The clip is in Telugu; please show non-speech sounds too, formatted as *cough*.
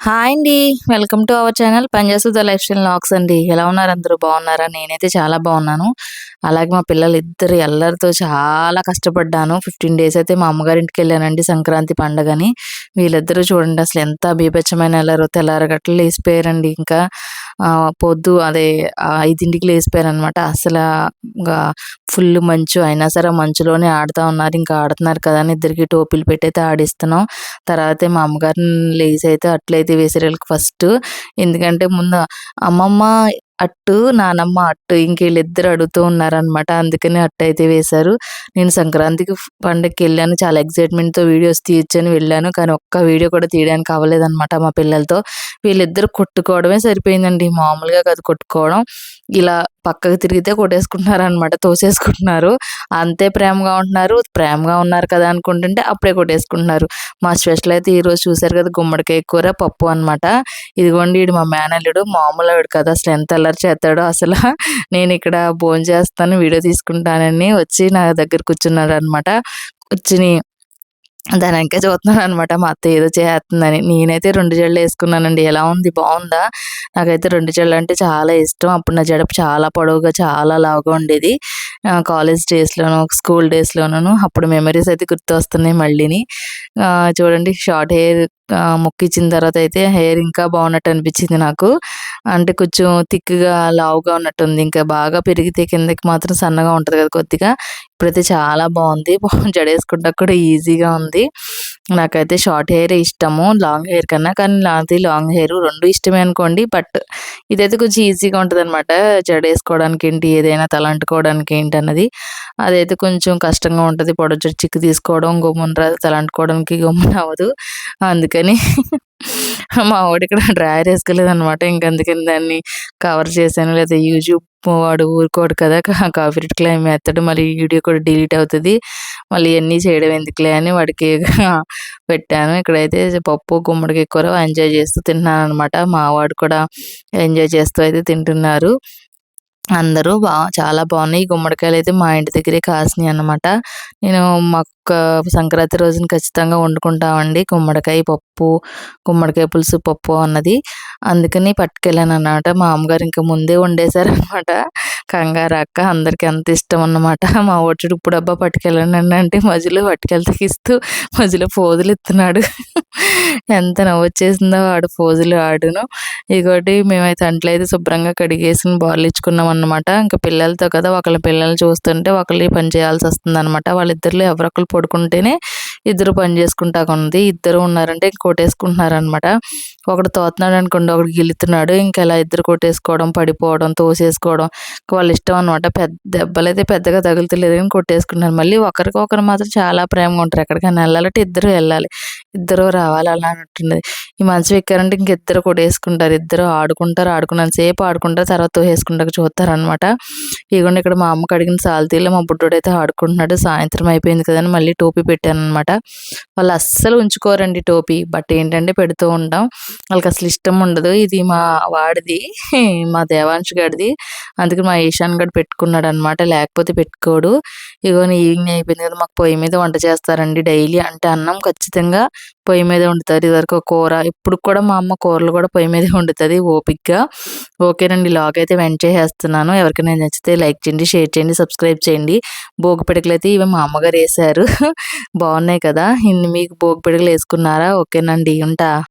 హాయ్ అండి. Welcome to our channel Panjasudha lifestyle looks అండి. ఎలా ఉన్నారు అందరూ? బాగున్నారా? నేనైతే చాలా బాగున్నాను. అలాగే మా పిల్లలు ఇద్దరు ఎల్లరితో చాలా కష్టపడ్డాను. ఫిఫ్టీన్ డేస్ అయితే మా అమ్మగారింటికి వెళ్ళానండి సంక్రాంతి పండగని. వీళ్ళిద్దరూ చూడండి అసలు ఎంత బీభత్సమైన వెళ్ళారో తెల్లారగట్లు లేసిపోయారండి ఇంకా పొద్దు అదే ఐదింటికి లేసిపోయారనమాట అసలు ఫుల్ మంచు అయినా సరే మంచులోనే ఆడుతూ ఉన్నారు. ఇంకా ఆడుతున్నారు కదా అని ఇద్దరికి టోపీలు పెట్టి అయితే ఆడిస్తున్నాం. తర్వాత మా అమ్మగారిని లేచి అయితే అట్లయితే వేసారు ఫస్ట్. ఎందుకంటే ముందు అమ్మమ్మ అట్టు నానమ్మ అట్టు ఇంక వీళ్ళిద్దరు అడుగుతూ ఉన్నారనమాట అందుకని అట్టు అయితే వేశారు. నేను సంక్రాంతికి పండుగకి వెళ్ళాను చాలా ఎగ్జైట్మెంట్తో వీడియోస్ తీయొచ్చని వెళ్ళాను. కానీ ఒక్క వీడియో కూడా తీయడానికి అవ్వలేదన్నమాట మా పిల్లలతో. వీళ్ళిద్దరు కొట్టుకోవడమే సరిపోయిందండి. మామూలుగా కాదు కొట్టుకోవడం. ఇలా పక్కకు తిరిగితే కొట్టేసుకుంటున్నారు అనమాట తోసేసుకుంటున్నారు. అంతే ప్రేమగా ఉంటున్నారు. ప్రేమగా ఉన్నారు కదా అనుకుంటుంటే అప్పుడే కొట్టేసుకుంటున్నారు. మా స్పెషల్ అయితే ఈరోజు చూసారు కదా గుమ్మడికాయ కూర పప్పు అనమాట ఇదిగోండి వీడు మా మేనల్లుడు మామూలు వాడు కదా అసలు ఎంత అల్లరి చేస్తాడో అసలు నేను ఇక్కడ భోజనం చేస్తాను వీడియో తీసుకుంటానని వచ్చి నా దగ్గర కూర్చున్నాడు అనమాట కూర్చుని దాని వెనక చూస్తున్నాను అనమాట మా అత్త ఏదో చేస్తుందని. నేనైతే రెండు జడలు వేసుకున్నానండి. ఎలా ఉంది? బాగుందా? నాకైతే రెండు జడలు అంటే చాలా ఇష్టం. అప్పుడు నా జడపు చాలా పొడవుగా చాలా లావుగా ఉండేది. కాలేజ్ డేస్లోను స్కూల్ డేస్లోనూ అప్పుడు మెమరీస్ అయితే గుర్తు వస్తున్నాయి మళ్ళీని చూడండి షార్ట్ హెయిర్ మొక్కిచ్చిన తర్వాత అయితే హెయిర్ ఇంకా బాగున్నట్టు అనిపించింది నాకు. అంటే కొంచెం థిక్గా లావుగా ఉన్నట్టుంది. ఇంకా బాగా పెరిగితే కిందకి మాత్రం సన్నగా ఉంటుంది కదా కొద్దిగా. ఇప్పుడైతే చాలా బాగుంది. జడేసుకుంటా కూడా ఈజీగా ఉంది. నాకైతే షార్ట్ హెయిర్ ఇష్టము. లాంగ్ హెయిర్ కన్నా కానీ నాది లాంగ్ హెయిర్ రెండు ఇష్టమే అనుకోండి. బట్ ఇదైతే కొంచెం ఈజీగా ఉంటుంది అనమాట జడేసుకోవడానికి ఏంటి ఏదైనా తలంటుకోవడానికి ఏంటి అన్నది. అదైతే కొంచెం కష్టంగా ఉంటుంది. పొడ చిక్కు తీసుకోవడం గుమ్మున రాదు తలంటుకోవడానికి గమ్మున అవ్వదు. అందుకని మా వాడు ఇక్కడ డ్రాయర్ వేసుకోలేదు అనమాట ఇంకందుకని దాన్ని కవర్ చేశాను. లేదా యూట్యూబ్ వాడు ఊరుకోడు కదా కాఫీ క్లైమ్ ఎత్తడు మళ్ళీ వీడియో కూడా డిలీట్ అవుతుంది. మళ్ళీ ఇవన్నీ చేయడం ఎందుకులే అని వాడికి *laughs* పెట్టాను. ఇక్కడైతే పప్పు గుమ్మడికి కూర ఎంజాయ్ చేస్తూ తింటున్నాను అనమాట మా వాడు కూడా ఎంజాయ్ చేస్తూ అయితే తింటున్నారు. అందరూ బా చాలా బాగున్నాయి. గుమ్మడికాయలు అయితే మా ఇంటి దగ్గరే కాసినాయి అనమాట నేను మా సంక్రాంతి రోజున ఖచ్చితంగా వండుకుంటామండి. గుమ్మడికాయ పప్పు గుమ్మడికాయ పులుసు పప్పు అన్నది. అందుకని పట్టుకెళ్ళాను అన్నమాట మా అమ్మగారు ఇంకా ముందే వండేశారనమాట కంగారు అక్క అందరికి ఎంత ఇష్టం అన్నమాట మా ఓటుడు ఇప్పుడు అబ్బా పట్టుకెళ్ళండి అంటే మధ్యలో పట్టుకెళ్తే ఇస్తూ మధ్యలో పోజులు ఇస్తున్నాడు ఎంత నవ్వు వచ్చేసిందో ఆడు పోజులు ఆడును. ఇగోటి మేమైతే అంట్లయితే శుభ్రంగా కడిగేసి బాల్ ఇచ్చుకున్నాం అనమాట ఇంకా పిల్లలతో కదా ఒకళ్ళ పిల్లల్ని చూస్తుంటే ఒకళ్ళు పని చేయాల్సి వస్తుంది అనమాట వాళ్ళిద్దరిలో ఎవరొకరు పడుకుంటేనే ఇద్దరు పని చేసుకుంటా ఉంది. ఇద్దరు ఉన్నారంటే కొట్టేసుకుంటున్నారనమాట ఒకడు తోతున్నాడు అనుకోండి ఒకడు గిలుతున్నాడు ఇంకా ఇలా ఇద్దరు కొట్టేసుకోవడం పడిపోవడం తోసేసుకోవడం వాళ్ళ ఇష్టం అనమాట పెద్ద దెబ్బలైతే పెద్దగా తగులుతలేదు కానీ కొట్టేసుకుంటున్నారు. మళ్ళీ ఒకరికొకరు మాత్రం చాలా ప్రేమగా ఉంటారు. ఎక్కడికైనా వెళ్ళాలంటే ఇద్దరు వెళ్ళాలి. ఇద్దరు రావాలి అలా అన్నట్టున్నది ఈ మంచం ఎక్కారంటే ఇంక ఇద్దరు కొట్టేసుకుంటారు ఇద్దరు ఆడుకుంటారు ఆడుకున్నాను సేపు ఆడుకుంటారు తర్వాత తోసేసుకుంటారు చూస్తారు అనమాట ఇదిగోండి ఇక్కడ మా అమ్మకి అడిగిన సాల్తీలో మా బుడ్డోడైతే ఆడుకుంటున్నాడు. సాయంత్రం అయిపోయింది కదా అని మళ్ళీ టోపీ పెట్టాను అనమాట వాళ్ళు అస్సలు ఉంచుకోరండి టోపీ. బట్ ఏంటంటే పెడుతూ ఉంటాం. వాళ్ళకి అసలు ఇష్టం ఉండదు. ఇది మా వాడిది మా దేవాంశ్ గడిది. అందుకే మా ఈశాన్ గడు పెట్టుకున్నాడు అనమాట లేకపోతే పెట్టుకోడు. ఇగోని ఈవినింగ్ అయిపోయింది కదా మాకు పొయ్యి మీద వంట చేస్తారండి డైలీ. అంటే అన్నం ఖచ్చితంగా పొయ్యి మీద వండుతుంది ఇదివరకు కూర. ఇప్పుడు కూడా మా అమ్మ కూరలు కూడా పొయ్యి మీదే వండుతుంది ఓపిక్గా ఓకేనండి లాగ్ అయితే వెంట చేసేస్తున్నాను. ఎవరికైనా నచ్చితే లైక్ చేయండి షేర్ చేయండి సబ్స్క్రైబ్ చేయండి. భోగి పిడకలు అయితే ఇవి మా అమ్మగారు వేసారు *laughs* బాగున్నాయి కదా? ఇన్ని మీకు భోగి పిడకలు వేసుకున్నారా? ఓకేనండి ఉంటా.